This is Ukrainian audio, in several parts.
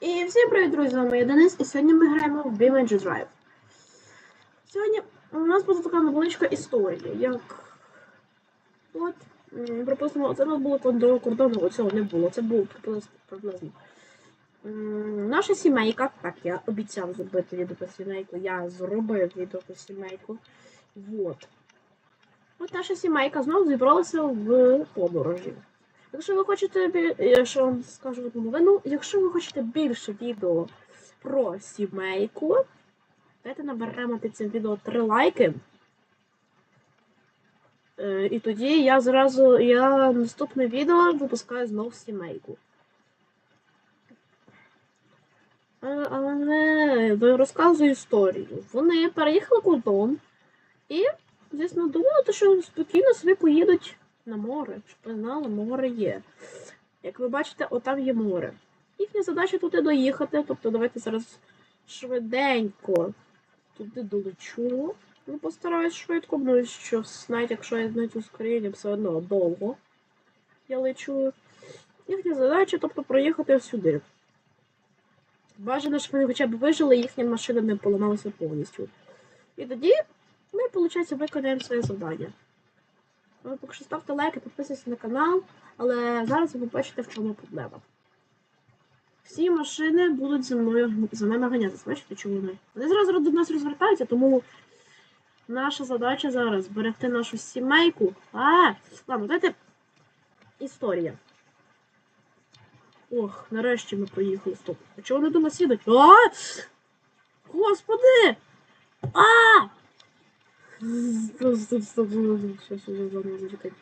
І всім привіт, друзі! З вами я Денис, і сьогодні ми граємо в BeamNG Drive. Сьогодні у нас буде така невеличка історія, як. От, припустимо, це у нас було до кордону, цього не було, це було приблизно. Наша сімейка, так, я обіцяв зробити відео про сімейку, я зробив відео про сімейку. Вот. От наша сімейка знову зібралася в подорожі. Якщо ви хочете, я ще вам скажу одну новину, якщо ви хочете більше відео про сімейку, давайте наберемо під цим відео 3 лайки. Е, І тоді я зразу, я наступне відео випускаю знов сімейку. Е, Але розказую історію. Вони переїхали кордон і, звісно, думали, що спокійно собі поїдуть на море, щоб ви знали, море є. Як ви бачите, отам є море. Їхня задача туди доїхати. Тобто давайте зараз швиденько туди долечу. Ну, постараюсь швидко, тому що навіть якщо я знайду ускоріння, все одно довго я лечу. Їхня задача, тобто, проїхати сюди. Бажано, щоб вони хоча б вижили, їхня машина не поламалася повністю. І тоді ми, виходить, виконаємо своє завдання. Ви поки що ставте лайки, підписуйтесь на канал, але зараз ви побачите, в чому проблема. Всі машини будуть за мною за нами ганятися. Бачите, чому вони? Вони зразу до нас розвертаються, тому наша задача зараз зберегти нашу сімейку. А, ладно, дайте історія. Ох, нарешті ми проїхали. Стоп. А чого вони до нас їдуть? А! Господи! А! Стоп, стоп, стоп, Сейчас уже заново зачекай.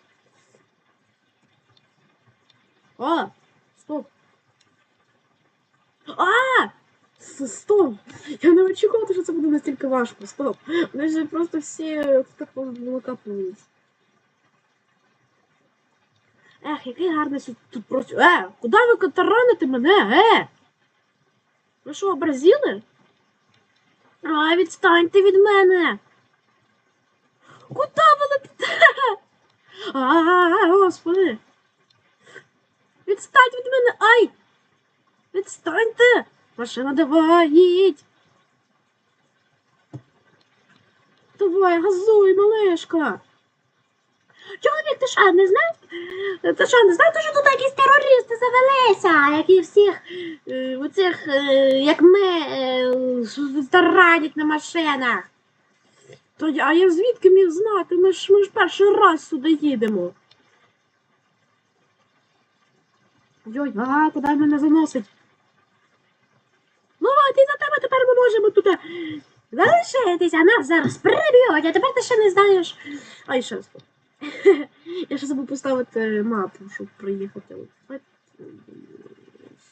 А! Стоп! А! Стоп! Я не очікувала, що це буде настільки важко. Стоп! Вони ж просто всі так накапувались. Ех, який гарний тут, тут просто. Е, куди ви катараните мене? Е! Ви що, образіли? А, відстаньте від мене! Куда ви летите? А, господи. Відстань від мене. Ай! Відстаньте! Машина давай, їдь! Давай, газуй, малешка! Чоловік, ти що, не знаєш? Ти що, не знаєш, що тут якісь терористи завелися, які всіх е, оцих, е, як ми, е, таранять на машинах? То я, а я звідки міг знати? Ми ж, ми ж перший раз сюди їдемо. Йой, а куди мене заносить? Ну от, і за тебе тепер ми можемо тут е, залишитися, нас зараз приб'ють, а тепер ти ще не знаєш. Ай, ще стоп. Я ще забув поставити мапу, щоб приїхати.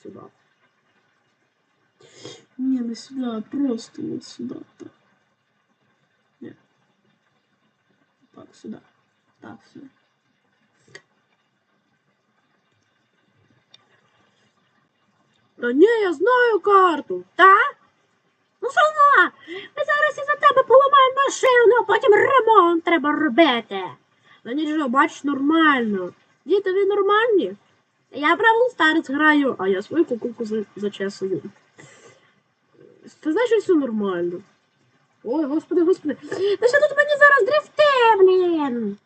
Сюди. Ні, не сюди, а просто от сюди. Так. Ні. Так, сюди. Так, сюди. Та ні, я знаю карту. Та? Ну сама! Ми зараз із-за тебе поламаємо машину, а потім ремонт треба робити. Ну нічого, бачиш, нормально. Діти, ви нормальні? Я правил старець граю, а я свою куколку за- зачесую. Ти знаєш, що все нормально. Ой, господи, господи. Ти що тут мені зараз блін?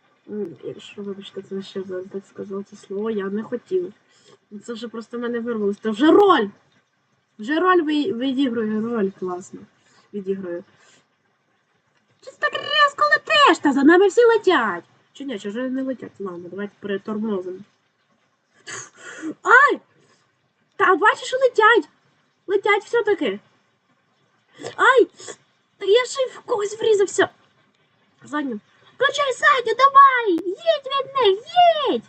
Якщо, вибачте, це ще так сказав це слово, я не хотів. Це вже просто в мене вирвалося. Це вже роль! Вже роль відіграю, роль класно. Відіграю. Чи так різко летиш? Та за нами всі летять. Чи ні, чи вже не летять? Ладно, давайте перетормозимо. Ай! Та бачиш, летять! Летять все-таки. Ай! Та я ще й в когось врізався. Задню. Включай задню, давай! Їдь від них, їдь!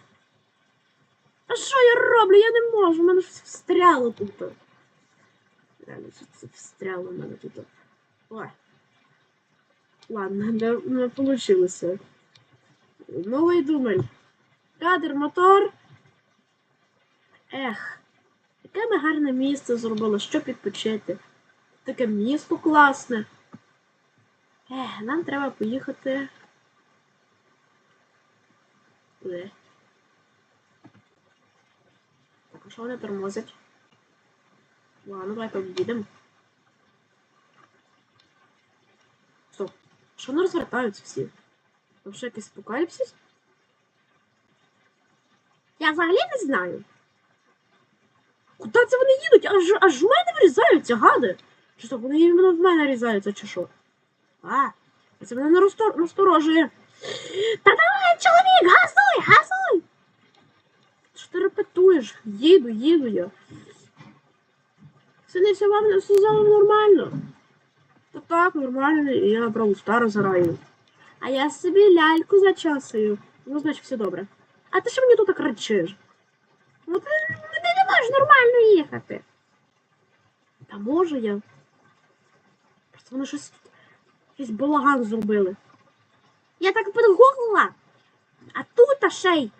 А що я роблю? Я не можу, в мене ж встряло тут. Реально, це, це встряло в мене тут. Ой. Ладно, не, не вийшло. Новий думаль. Кадр, мотор. Ех, яке ми гарне місце зробили, щоб відпочити. Таке місто класне. Ех, нам треба поїхати. Туди. Так, а що вони тормозять? Ладно, давай поїдемо. Стоп. Що вони розвертаються всі? Там що якийсь апокаліпсис? Я взагалі не знаю. Куди це вони їдуть? Аж, аж в мене врізаються, гади. Чи що, вони в мене різаються, чи що? А, це мене не розтор... Та давай, чоловік, газуй, газуй! Що ти репетуєш? Їду, їду я. Це не все вам все з вами нормально. Та так, нормально, я про стару зараю. А я собі ляльку зачасую. Ну, значить, все добре. А ти що мені тут так кричиш? Ну ти, ти не можеш нормально їхати. Та можу я. Просто вони щось якийсь балаган зробили. Я так підгуглила. А тут ще й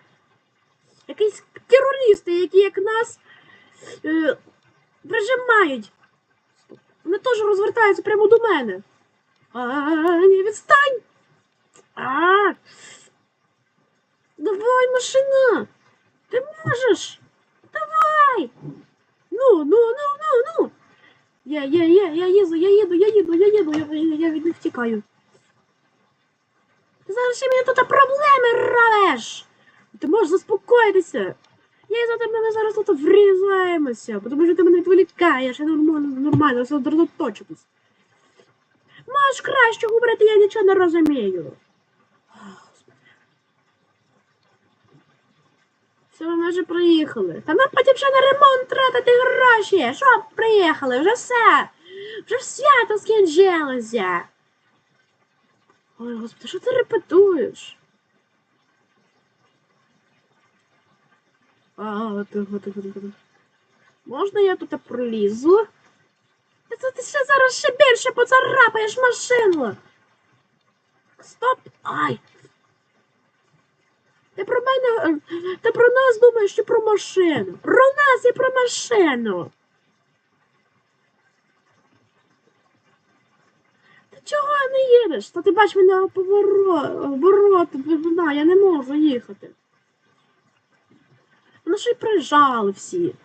якісь терористи, які як нас е, прижимають. Вони теж розвертаються прямо до мене. А, не відстань! А, давай, машина! Ти можеш! Давай! Ну, ну, ну, ну, ну! Я, я, я, я їду, я їду, я їду, я їду, я, я, від них тікаю. Зараз ще мені тут проблеми робиш! Ти можеш заспокоїтися! Я за тебе ми зараз тут врізаємося, тому що ти мене відволікаєш, я нормально, нормально сосредоточитись. Можеш краще говорити, я нічого не розумію. Все, ми вже приїхали. Та нам потім ще на ремонт тратити гроші. Що приїхали? Вже все. Вже свято скінчилося. Ой, господи, що ти репетуєш? А, тихо, тихо, тихо. Можна я тут пролізу? Це ти ще зараз ще більше поцарапаєш машину. Стоп! Ай! Ти про мене. е, Ти про нас думаєш чи про машину? Про нас і про машину. Чого не їдеш? Та ти бач мене поворот, вона, я не можу їхати. Вони ще й приїжджали всі.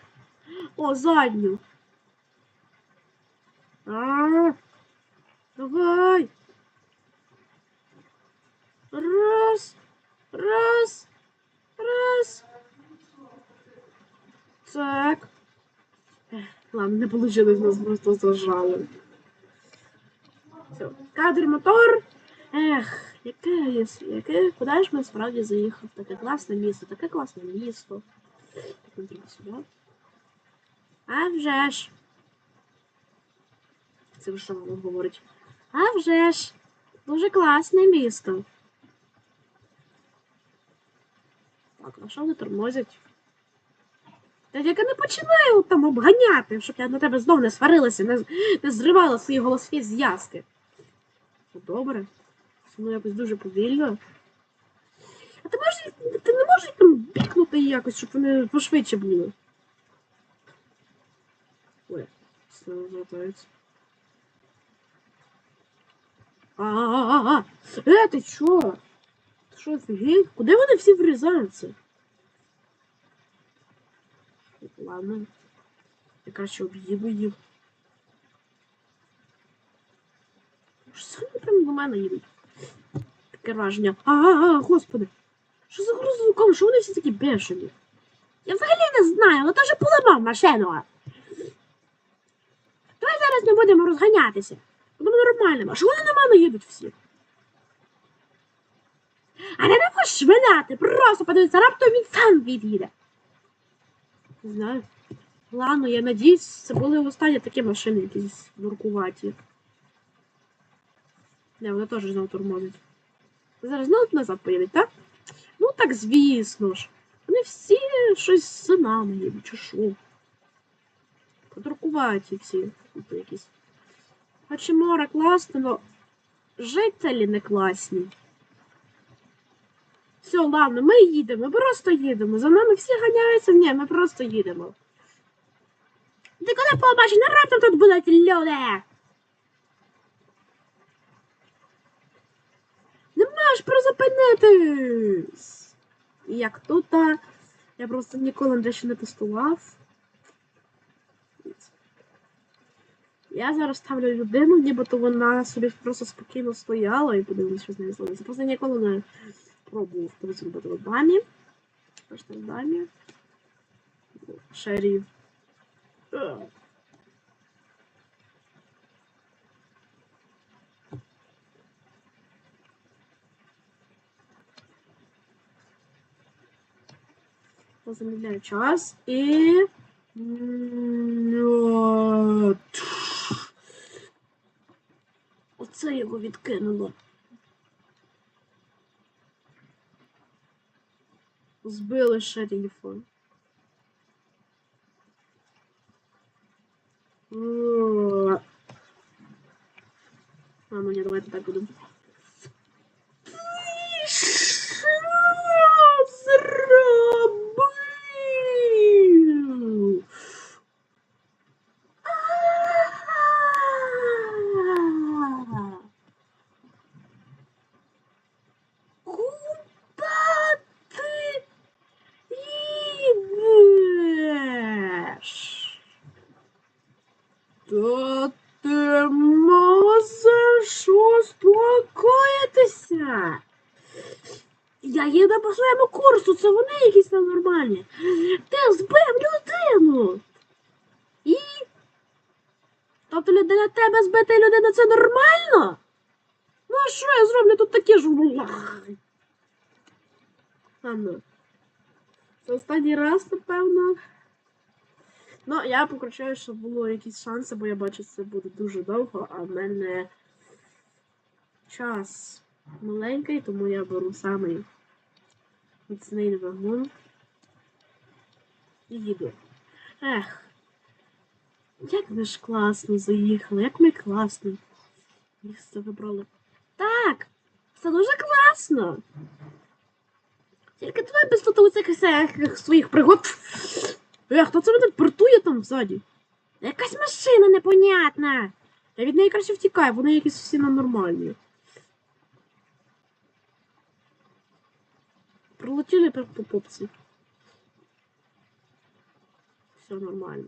О, задню. А, давай. Раз. Раз. Раз. Так. Ладно, не получилось, нас просто зажали. Кадр мотор. Ех, яке, яке, куди ж ми справді заїхав? Таке класне місто, таке класне місто. Так. А вже ж. Це вже що мама говорить. А вже ж. Дуже класне місто. Так, на що вони тормозять? Та я не починаю там обганяти, щоб я на тебе знов не сварилася, не, не зривала свої голосові зв'язки. Ну, добре. Ну якось дуже повільно. А ти можеш, ти не можеш там бікнути якось, щоб вони пошвидше були? Ой, все розвертається. А-а-а! Е, ти чо? Ти що, офігеть? Куди вони всі врізаються? Ладно. Я краще об'їду їх. Що мене їдуть? Таке враження. А-а-а, господи. Що за грузовиком? Що вони всі такі бешені? Я взагалі не знаю, але теж поламав машину. Давай зараз не будемо розганятися. Будемо нормальними. А що вони на мене їдуть всі? А не треба швинати, просто подивіться, раптом він сам від'їде. Не знаю. Ладно, я надіюсь, це були останні такі машини якісь дуркуваті. Не, вони теж знову тормозять. Зараз знову назад поїдуть, так? Ну так, звісно ж. Вони всі щось з нами їдуть, чи що. Подуркуваті всі. Тут якісь. Хоч і море класне, но жителі не класні. Все, ладно, ми їдемо, ми просто їдемо. За нами всі ганяються, ні, ми просто їдемо. Ти коли побачиш, на раптом тут будуть люди. Не призупинитись. Як тут, я просто ніколи де ще не тестував. Я зараз ставлю людину, нібито вона собі просто спокійно стояла і подивилася, що з нею зробиться. Просто ніколи не пробував це зробити в Обамі. Аж так далі. Шеріф. Е. Замедляю час і. Оце його відкинуло. Збили шерифа. А, ну ні, давайте так будемо. Ти що зробив? А! Куда ти їдеш? Та ти можеш успокоїтися? Я їду по своєму курсу, якісь ненормальні. Ти збив людину. І. Тобто для тебе збити людину це нормально? Ну а що я зроблю тут такі ж. Ладно. Це останній раз, напевно. Ну, я покричаю, щоб було якісь шанси, бо я бачу, це буде дуже довго, а в мене час маленький, тому я беру самий міцний вагон і їду. Ех. Як ми ж класно заїхали, як ми класно. Місце вибрали. Так! Це дуже класно! Тільки давай без тут всяких своїх пригод. Е, хто це мене портує там ззаді? Якась машина непонятна. Я від неї краще втікаю, вони якісь всі ненормальні. Прилетіли прям по попці. Все нормально.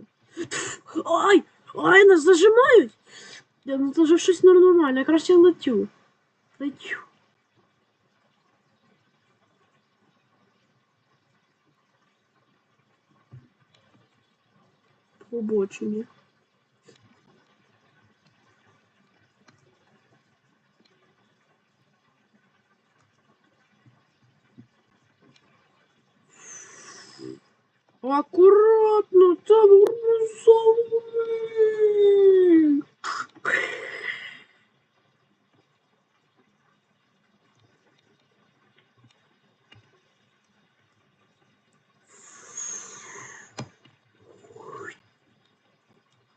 Ай! Ай, нас зажимають! Ну це вже щось ненормальне, я краще летю. Летю. По Аккуратно, це бурбузовий.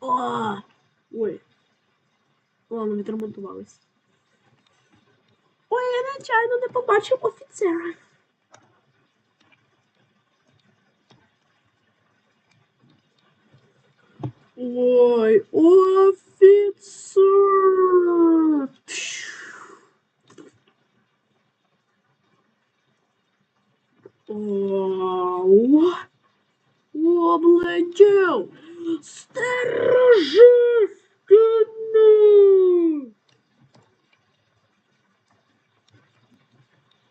А, Ой. Ладно, відремонтувались. Ой, я нечайно не побачив офіцера. Ой, офіцер! О, облетів! Стережи стіни!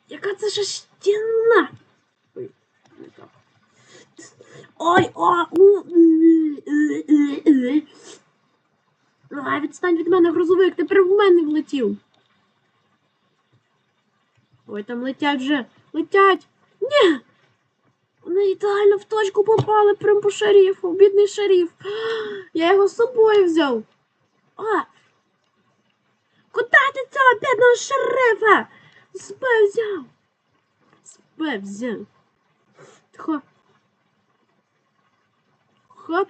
Яка це ж стіна? Ой, о, у, е, е. Відстань від мене, грузовик, тепер в мене влетів. Ой, там летять вже. Летять. Ні. Вони ідеально в точку попали прям по шерифу. Бідний шериф. Я його з собою взяв. А. Куди ти цього бідного шерифа? Збив взяв. Збив взяв. Тихо. Хоп.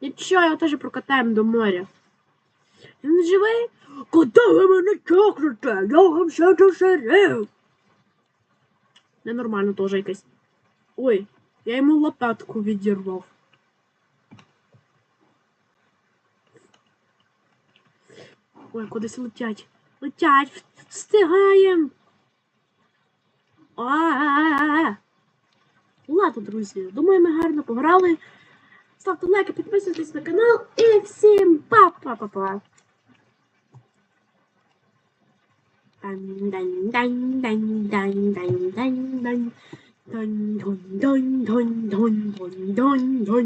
Нічого, його теж прокатаємо до моря. Він живий? Куди ви мене чокнете? Я вам ще до шериф. Ненормально теж якесь. Ой, я йому лопатку відірвав. Ой, кудись летять. Летять, встигаєм. А-а-а. Ладно, друзі, думаю, ми гарно пограли. ставте лайки, підписуйтесь на канал і всім па-па-па-па. Дань-дань-дань-дань-дань-дань-дань. Дон-дон-дон-дон-дон-дон-дон.